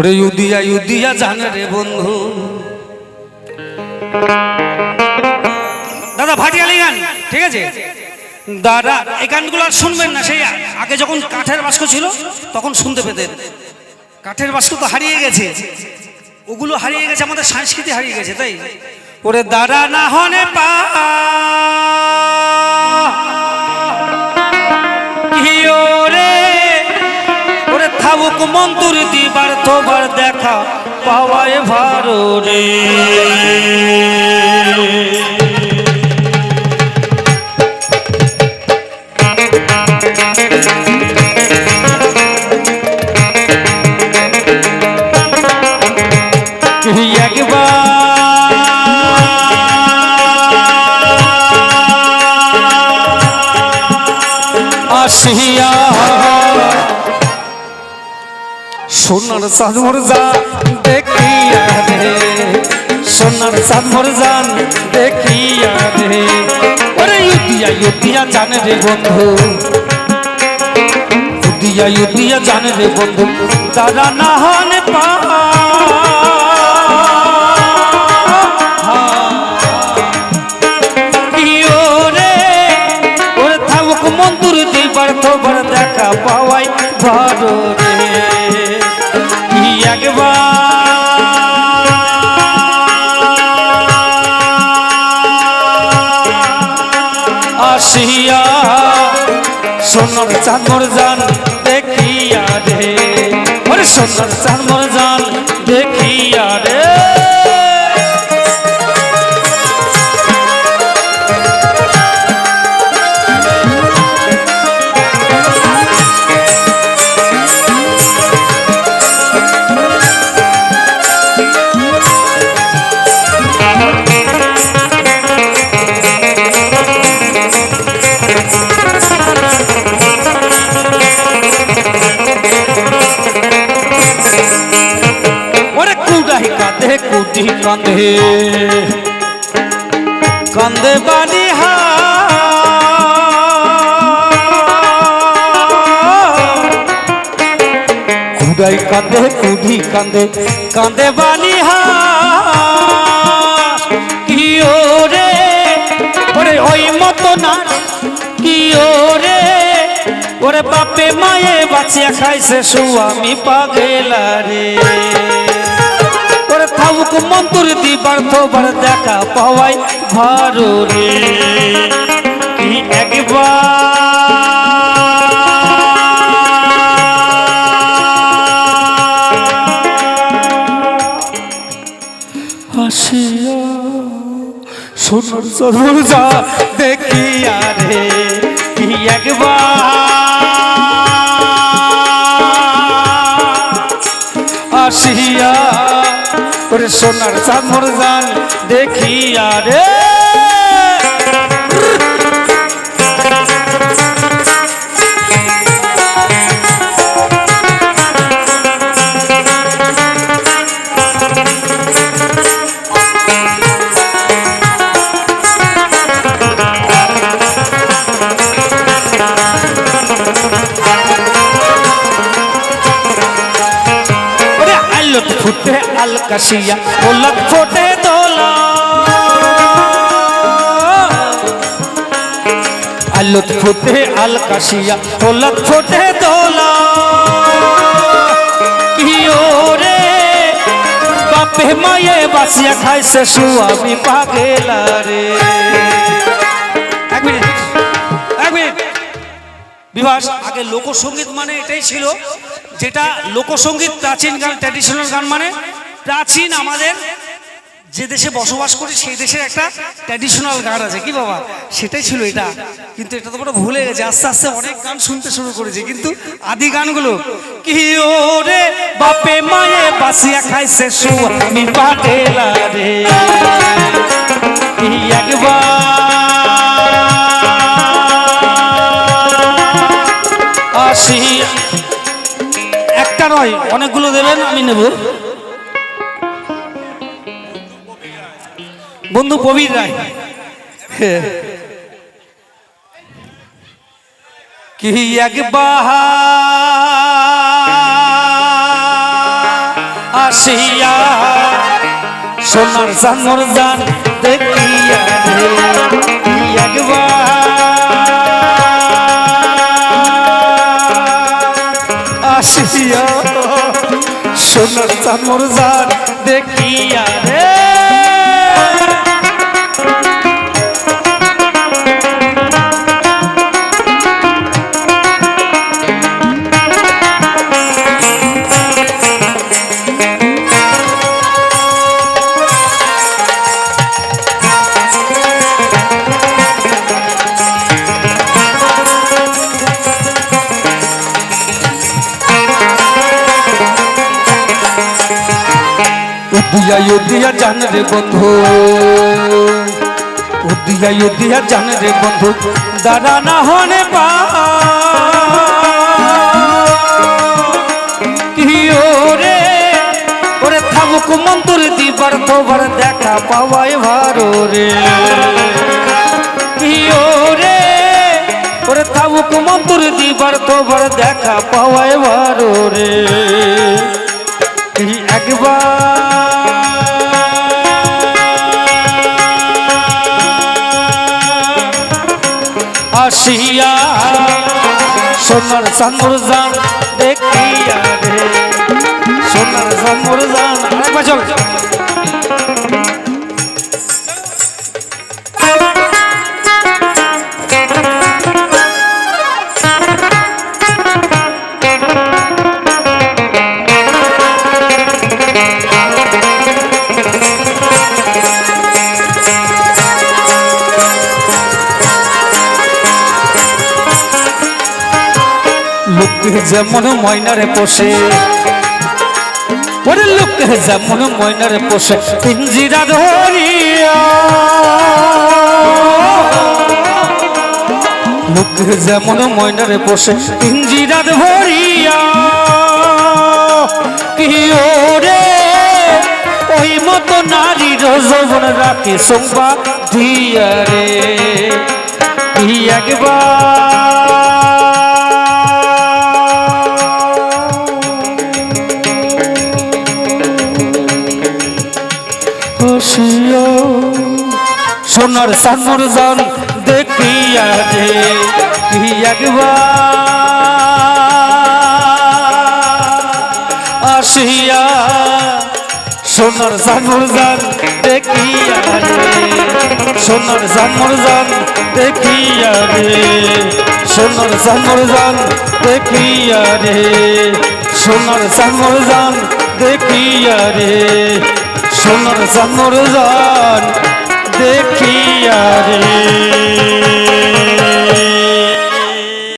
ওরে ইউদিয়া ইউদিয়া জানে রে বন্ধু। দাদা ভাটিয়ালি গান ঠিক আছে? দাদা, এই গানগুলো আর শুনবেন না সেই আগে যখন কাঠের বাস্ক ছিল, তখন শুনতে পেতেন। কাঠের বাস্ক তো হারিয়ে গেছে। ওগুলো হারিয়ে গেছে, আমাদের সংস্কৃতি হারিয়ে গেছে, তাই? ওরে দাদা, না হনে পা। কি থাবুক মন্তুর দিবার তোবার দেখা পাওয়ায় ভারো রে আসিয়া সোনার চাঁদ মোর যা দেখিয়া রে, সোনার চাঁদ মোর জান দেখিয়া রে। ওরে ইউদিয়া ইউদিয়া জানে রে বন্ধু। ইউদিয়া ইউদিয়া জানে রে বন্ধু। দাদা না হনে পা মন্দির দিবার তোবার দেখা পাওয়াই ভালো সোনার মোর জান দেখিয়া রে ওরে সোনার মোর জান কুটি কাঁদে। কান্দে বাড়ি হা কুডাই কাঁদে কুডি কাঁদে কাঁদে বালি হা কি ওরে ওরে ওই মতো না কি ওরে ওরে বাপে মায়ে বাঁচিয়া খাইছে সুয়ামি পাগেলা রে। থাকুক মন্তুর দিবার তোবার দেখা পাওয়াই ভালো রে একবার? আসিয়া সোনার যা দেখিয়া রে, কি একবার? আসিয়া ওরে সোনার চাঁদর জান দেখিয়া রে। কাশিয়া ওলত ফোটে দোলা আলত ফুটে আল কাশিয়া ওলত ফোটে দোলা কি ওরে, বাপে মায়ে বাসিয়া খাইছে সুয়ামি পাগেলা রে। এক বিভাস, আগে লোকসঙ্গীত মানে এটাই ছিল, যেটা লোকসঙ্গীত প্রাচীন গান ট্র্যাডিশনাল গান মানে প্রাচীন আমাদের যে দেশে বসবাস করি, সেই দেশের একটা ট্র্যাডিশনাল গান আছে। কি বাবা? সেটাই ছিল এটা। কিন্তু এটা তো বড় ভুলে গেছে। আস্তে আস্তে অনেক গান শুনতে শুরু করেছি। কিন্তু আদি গানগুলো, কি ওরে বাপে মায়ে বাসিয়া খাইছে সুয়ামি পাগেলা রে একবার আসি একটা নয়, অনেকগুলো দেবেন, আমি নেব। বন্ধু প্রবীর রায়। কি আসিয়া সোনার জানোর জান আসিয়া সোনার উদিয়া উদিয়া জান রে বন্ধু। উদিয়া উদিয়া জান রে বন্ধু। দাদা না হনে পা। কি ওরে থামুক মন্তর দিবার তোবার দেখা পাওয়াই ভারো রে। কি ওরে থামুক মন্তর দিবার তোবার দেখা পাওয়াই ভারো রে। একবার আসিয়া সোনার সাঙ্গুর জান দেখিয়া রে। সোনার সাঙ্গুর জান। যেমন ময়নারে পোষে, ওরে লোকে যেমন ময়নারে পোষে, পিঞ্জিরা ধরিয়া। লোকে যেমন ময়নারে পোষে, পিঞ্জিরা ধরিয়া। কি ওরে, ওই মতো নারীর যৌবন রাখে সোমবা দিয়া রে। একবার সোনার সানুর জান দেখিয়া রে কি আসিয়া সোনার সানুর জান দেখিয়া সোনার সানুর জান দেখিয়া রে সোনার সানুর জান দেখিয়া রে সোনার সানুর জান দেখিয়া রে সোনার সানুর জান દેખિયા રે